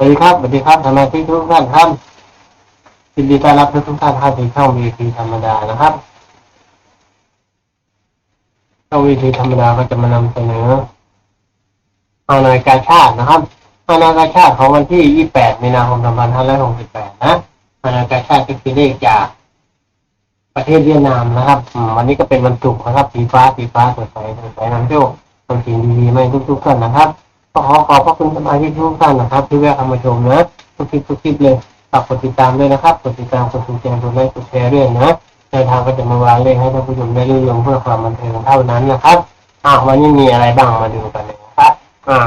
สวัสดีครับสวัสดีครับสมาชิกทุกท่านครับยินดีต้อนรับทุกท่านเข้าสู่ช่อง VP ธรรมดานะครับช่อง VP ธรรมดาก็จะมานำเสนอฮานการชาตินะครับฮานการชาติของวันที่ 28 มีนาคม 2568 นะฮานการชาติก็คือเลขจากประเทศเวียดนามนะครับวันนี้ก็เป็นวันศุกร์นะครับสีฟ้าสีฟ้าสดใสสดใสน้ำโชคทำสิ่งดีๆมาให้ทุกๆท่านนะครับ ก็ขอขอบพระคุณสมาชิกทุกท่านนะครับ ที่แวะเข้ามาชมนะทุกคลิปทุกคลิปเลยฝากกดติดตามด้วยนะครับกดติดตามกดถูกแจงกดไลค์กดแชร์ด้วยนะในทางก็จะมาวางเลขให้ท่านผู้ชมได้รู้เรื่องเพื่อความบันเทิงเท่านั้นนะครับอ่าวันนี้มีอะไรบ้างมาดูกันเลยนะครับอ่า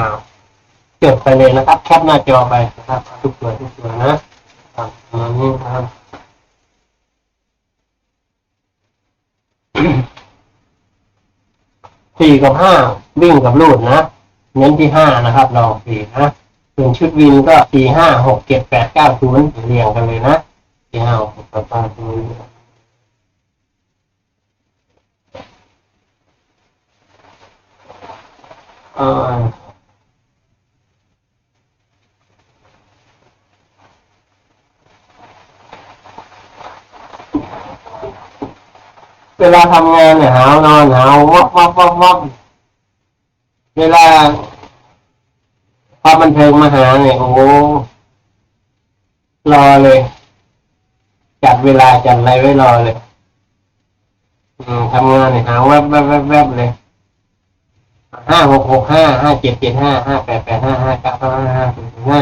จดไปเลยนะครับแคปหน้าจอไปนะครับ ทุกตัวทุกตัวนะอ่ามนี้นะครับสี่กับห้าวิ่งกับลูดนะ เน้นที่ห้านะครับ ลองสี่นะส่วนชุดวินก็สี่ห้าหกเจ็ดแปดเก้าศูนย์เรียงกันเลยนะสี่ห้าหกเจ็ดแปดเก้าศูนย์เอ่อเวลาทำงานเนี่ยหาวนอนหาววับวับวับวับ เวลาความบันเทิงมาหาเนี่ยโอ้โหรอเลย จัดเวลาจัดอะไรไว้รอเลยอืมทำงานเนี่ยหาแวบแวบแวบแวบเลยห้าหกหกห้าห้าเจ็ดเจ็ดห้าห้าแปดแปดห้าห้าเก้าห้าห้าศูนย์ห้า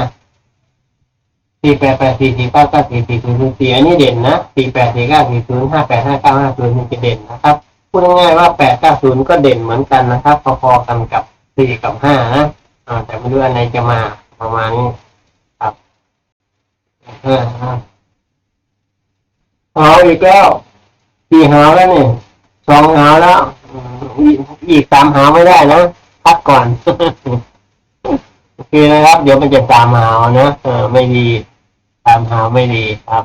สี่แปดแปดสี่สี่เก้าเก้าสี่สี่ศูนย์สี่อันนี้เด่นนะสี่แปดสี่เก้าสี่ศูนย์ห้าแปดห้าเก้าห้าศูนย์นี่จะเด่นนะครับพูดง่ายๆว่าแปดเก้าศูนย์ก็เด่นเหมือนกันนะครับ พอๆกันกับ สี่กับห้านะแต่ไม่รู้อันไหนจะมาประมาณนี้ครับห้าห้าเอาอีกแล้วสี่หาแล้วนี่สองหาแล้วอีกสามหาไม่ได้นะพักก่อนโอเคนะครับ เดี๋ยวมันจะตามหาวนะเออไม่ดี ตามหาไม่ดีครับ